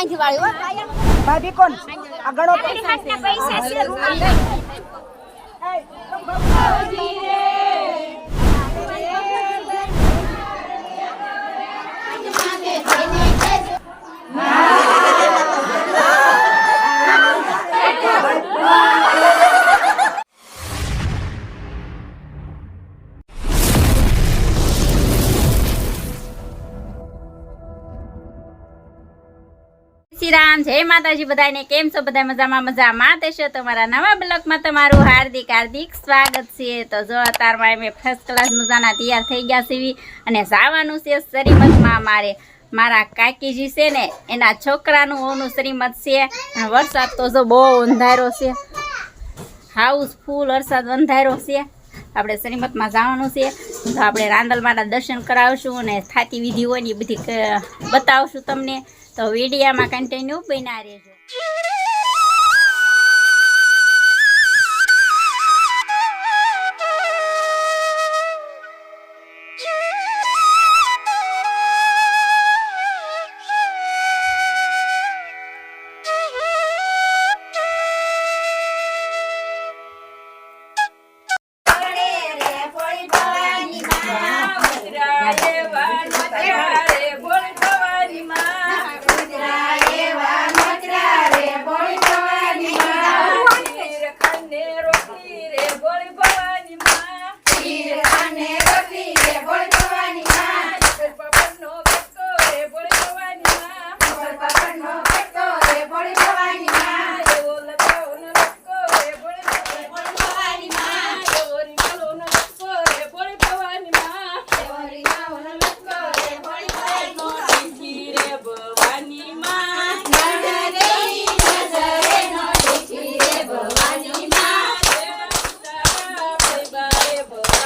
બાંધી વાળી હો ભાભી કોણ? આ ગણો તો. પૈસા છે. શ્રી રામ જય માતાજી બધાને કેમ છો બધા? મજામાં મજામાં. દેશો તમારા નવા બ્લોકમાં તમારું હાર્દિક હાર્દિક સ્વાગત છે. તો જો અત્યારમાં અમે ફર્સ્ટ ક્લાસ મજાના તૈયાર થઈ ગયા છીએ અને જવાનું છે શ્રીમતમાં મારે. મારા કાકીજી છે ને, એના છોકરાનું ઓનું શ્રીમત છે. વરસાદ તો જો બહુ અંધારો છે. હાઉસ ફૂલ વરસાદ અંધારો છે. આપણે શ્રીમતમાં જવાનું છે. તો આપણે રાંદલમાના દર્શન કરાવશું અને થાતી વિધિ હોય ને એ બધી બતાવશું તમને. તો વિડીયામાં કન્ટિન્યુ બના રહેજો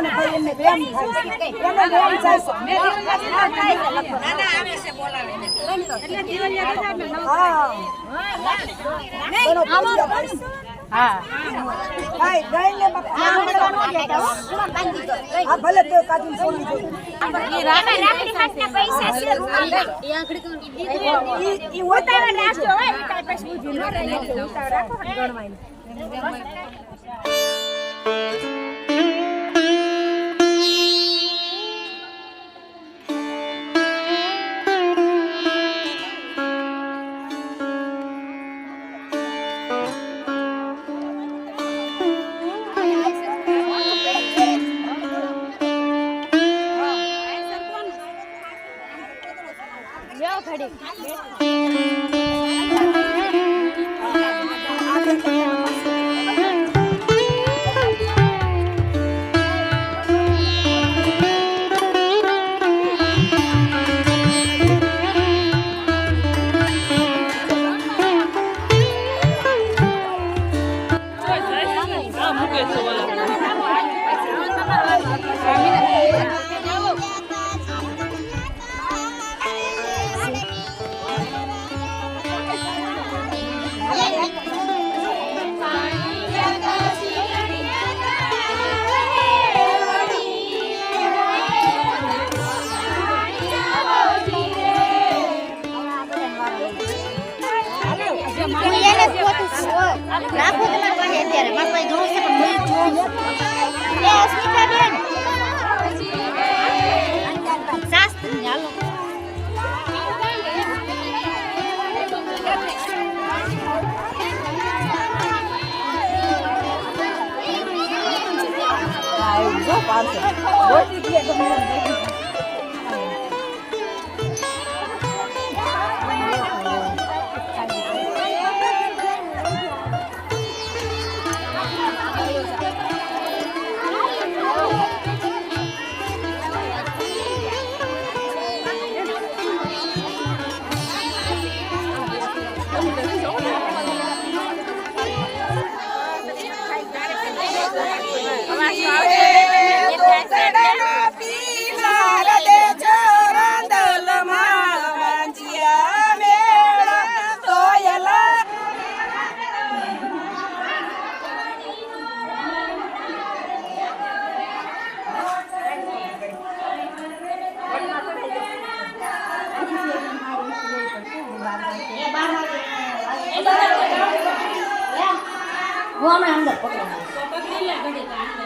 ને ભાઈ એમને વ્યાયામ થાય છે. એનો વ્યાયામ થાય છે. હા. ગણો પછી આપણે. હા ભાઈ, ગાયને બાપા. હા, ભલે તો કાઢીને છોડી દો. ઈ- ઈ ઉતાવળ રાખજો, હો, ઈ કાંઈ પછી ઊભી ન રહે. ઉતાવળ રાખો ને ಹೋಮ ಹೆಂಗ ಪಕ್ಕದಲ್ಲಿ ಅಡ್ಡ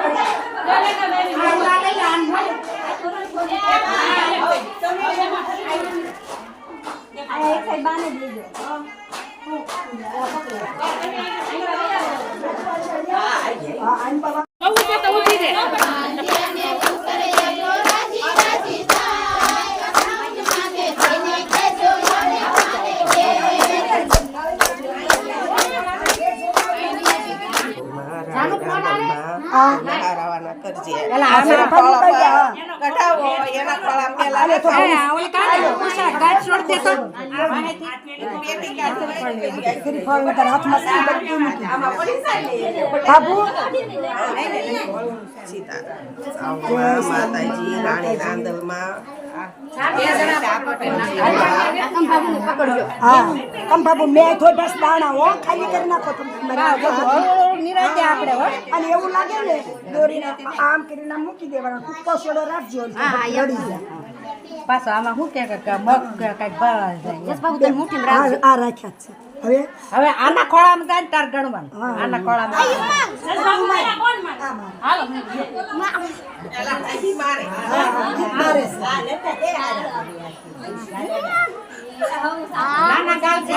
પેલા નખાવો. પેટી કાઢી આમાં પડી જાય ને. સીતારામ. આવમાં માતાજી રાણી રાંદલમાં હા કંભાબુ મેં થોઈ બસ દાણા હો ખાલી કરી નાખો તમે નિરાતે આપણે હો અને એવું લાગે ને દોરીને આમ કરીને આમ મૂકી દેવાના ટૂંકો સોડો રાખજો લડી જાય પાછો આમાં શું કે કે મગ કંઈક આ રાખ્યા છે. હવે? હવે આના ખોળામાં જાય ને તાર ગણવાનું. આના ખોળામાં. નાના ગાલ છે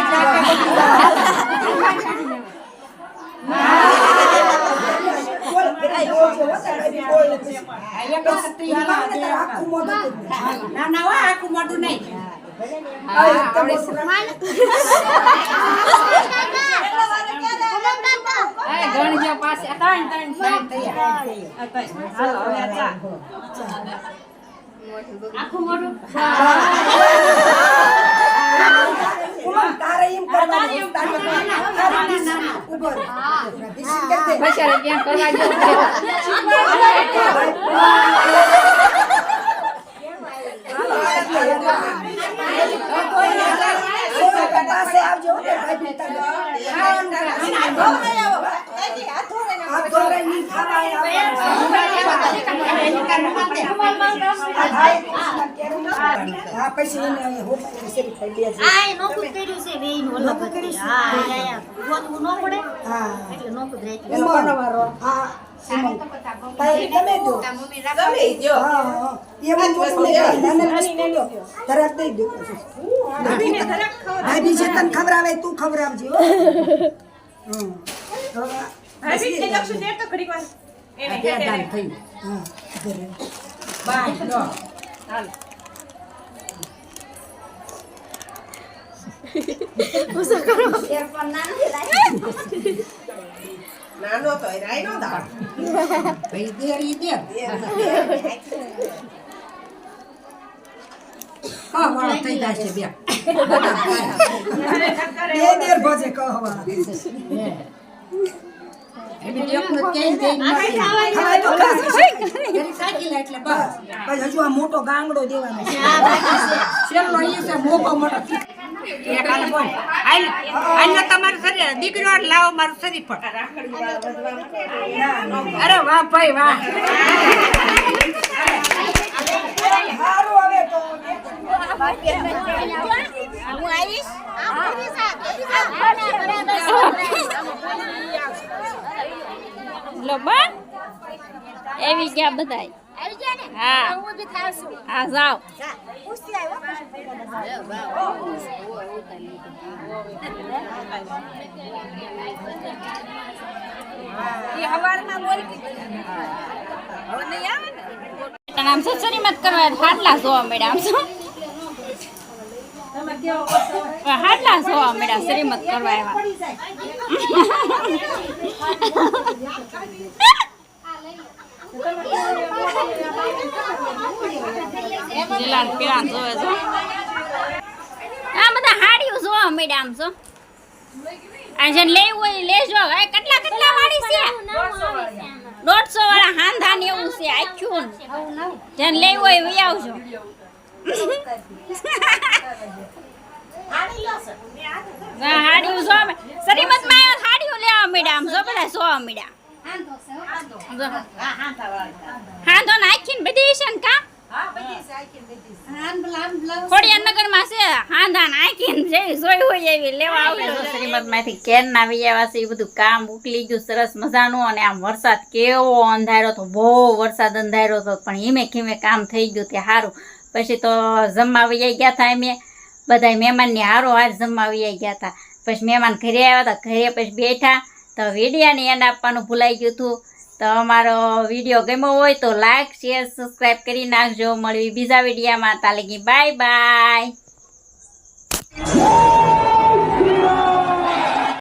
આખું મોઢું તારે એમ કરવાનું તારે ઊભો રહે. કરી દે. બચારે ક્યાં કરવા જો પાસે આવજો ભાઈ ભીતર. હાથ ધોવે નહીં ખાવા હા પછી એને હું શેરી ખાઈ લે છે. તો ગમે ઈ દ્યો. હા હા એવું મોટું નહીં નાના વસ્તુ લો તરત દઈ દો ભાભી છે તને ખવડાવે તું ખવડાવજે હો બાય લો નાનો તો રાયનો દાળ. ભાઈ દેર ઈ દેર હા. વાળો થઈ જાય છે બે બે દેર ભજે કહવા મોટો ગાંગડો દેવાનો મોકો મોટો તમારું શરીર દીકરો લાવો મારું શરીર પર અરે વાહ ભાઈ વાહ. એવી આ, કરીશ આ. બરાબર. લો બા એવી ગયા બધાય આવી ગયા ને હા. હું ઊભી થાવ છું આ જાઓ પૂછતી આવ્યો અને આમ સસરી મત કરવા હાટલા જોવા મળ્યા આમ શું હાટલા જોવા મળ્યા શ્રીમત કરવા એવા લીલા ને પીળા જોવે છો. આ બધા હાડીઓ જોવા મેડમ જો. આ જેને લેવું હોય લેજો હવે. કેટલા કેટલા વાળી છે? દોઢસો વાળા હાંધા ને એવું છે આખ્યું. જેને લેવું હોય એ આવજો. હાડીઓ મળ્યા. શ્રીમતમાં હાડીઓ લેવા મેડમ જો, બધા જોવા મળ્યા. જો. હા નાખીને બધી છે ને કા? ખોડિયાનગરમાં છે હાંધા નાખીને જેવી સોય હોય એવી લેવા આવ્યો શ્રીમદમાંથી કેન ના આવ્યા છે એ બધું કામ ઉકલી ગયું સરસ મજાનું અને આમ વરસાદ કેવો અંધારો તો બહુ વરસાદ અંધારો હતો પણ હિમે ખીમે કામ થઈ ગયું તે સારું પછી તો જમવા વૈયા ગયા હતા અમે બધા મહેમાનની હારો હાર જમવા વૈયા ગયા હતા પછી મહેમાન ઘરે આવ્યા હતા ઘરે પછી બેઠા તો વિડીયાની એન્ડ આપવાનું ભૂલાઈ ગયું હતું. તો અમારો વીડિયો ગમ્યો હોય તો લાઈક શેર સબસ્ક્રાઈબ કરી નાખજો. મળવી બીજા વિડીયામાં. તાલીગી બાય બાય